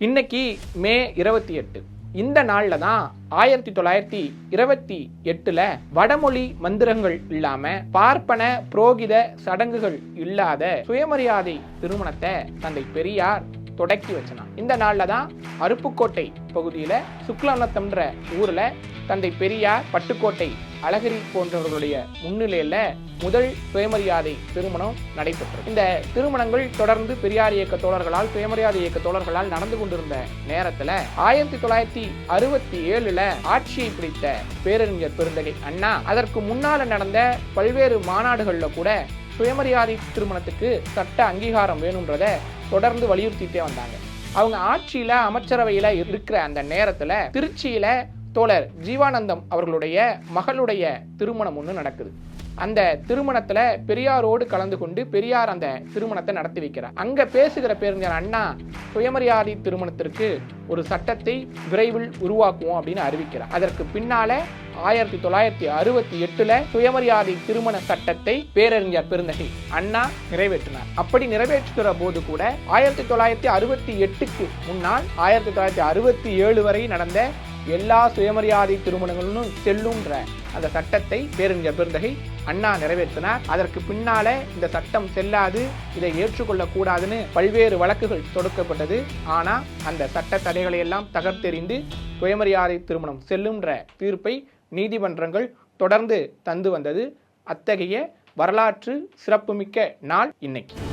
இன்னைக்கு மே இருபத்தி எட்டு. இந்த நாளில் தான் ஆயிரத்தி தொள்ளாயிரத்தி இருபத்தி எட்டுல வடமொழி மந்திரங்கள் இல்லாம பார்ப்பன புரோகித சடங்குகள் இல்லாத சுயமரியாதை திருமணத்தை தந்தை பெரியார் தொடக்கி வச்சனான். இந்த நாளில் தான் அருப்புக்கோட்டை பகுதியில் சுக்லானத்தம்ன்ற ஊரில் தந்தை பெரியார் பட்டுக்கோட்டை அழகிரி போன்றவர்களுடைய முன்னிலையில் முதல் சுயமரியாதை திருமணம் நடைபெற்றது. இந்த திருமணங்கள் தொடர்ந்து பெரியார் இயக்க தோழர்களால் சுயமரியாதை இயக்க தோழர்களால் நடந்து கொண்டிருந்த நேரத்தில் ஆயிரத்தி தொள்ளாயிரத்தி அறுபத்தி ஏழுல ஆட்சியை பிடித்த பேரறிஞர் பெருந்தகை அண்ணா அதற்கு முன்னால நடந்த பல்வேறு மாநாடுகளில் கூட சுயமரியாதை திருமணத்துக்கு சட்ட அங்கீகாரம் வேணுன்றத தொடர்ந்து வலியுறுத்திட்டே வந்தாங்க. அவங்க ஆட்சியில அமைச்சரவையில இருக்கிற அந்த நேரத்துல திருச்சியில தோழர் ஜீவானந்தம் அவர்களுடைய மகளுடைய திருமணம் ஒன்று நடக்குது. அந்த திருமணத்துல பெரியாரோடு கலந்து கொண்டு பெரியார் அந்த திருமணத்தை நடத்தி வைக்கிறார். அங்க பேசுகிற பேருந்தர் அண்ணா சுயமரியாதை திருமணத்திற்கு ஒரு சட்டத்தை விரைவில் உருவாக்குவோம் அப்படின்னு அறிவிக்கிறார். அதற்கு பின்னால ஆயிரத்தி தொள்ளாயிரத்தி அறுபத்தி எட்டுல சுயமரியாதை திருமண சட்டத்தை பேரறிஞர் பெருந்தகை அண்ணா நிறைவேற்றினார். அப்படி நிறைவேற்றுகிற போது கூட ஆயிரத்தி தொள்ளாயிரத்தி அறுபத்தி எட்டுக்கு முன்னால் ஆயிரத்தி தொள்ளாயிரத்தி அறுபத்தி ஏழு வரை நடந்த எல்லா சுயமரியாதை திருமணங்களும் செல்லுன்ற அந்த சட்டத்தை பேரறிஞர் பெருந்தகை அண்ணா நிறைவேற்றினார். அதற்கு பின்னால இந்த சட்டம் செல்லாது இதை ஏற்றுக்கொள்ள கூடாதுன்னு பல்வேறு வழக்குகள் தொடுக்கப்பட்டது. ஆனா அந்த சட்ட தடைகளை எல்லாம் தகர்த்தெறிந்து சுயமரியாதை திருமணம் செல்லுன்ற தீர்ப்பை நீதிமன்றங்கள் தொடர்ந்து தந்து வந்தது. அத்தகைய வரலாற்று சிறப்புமிக்க நாள் இன்னைக்கு.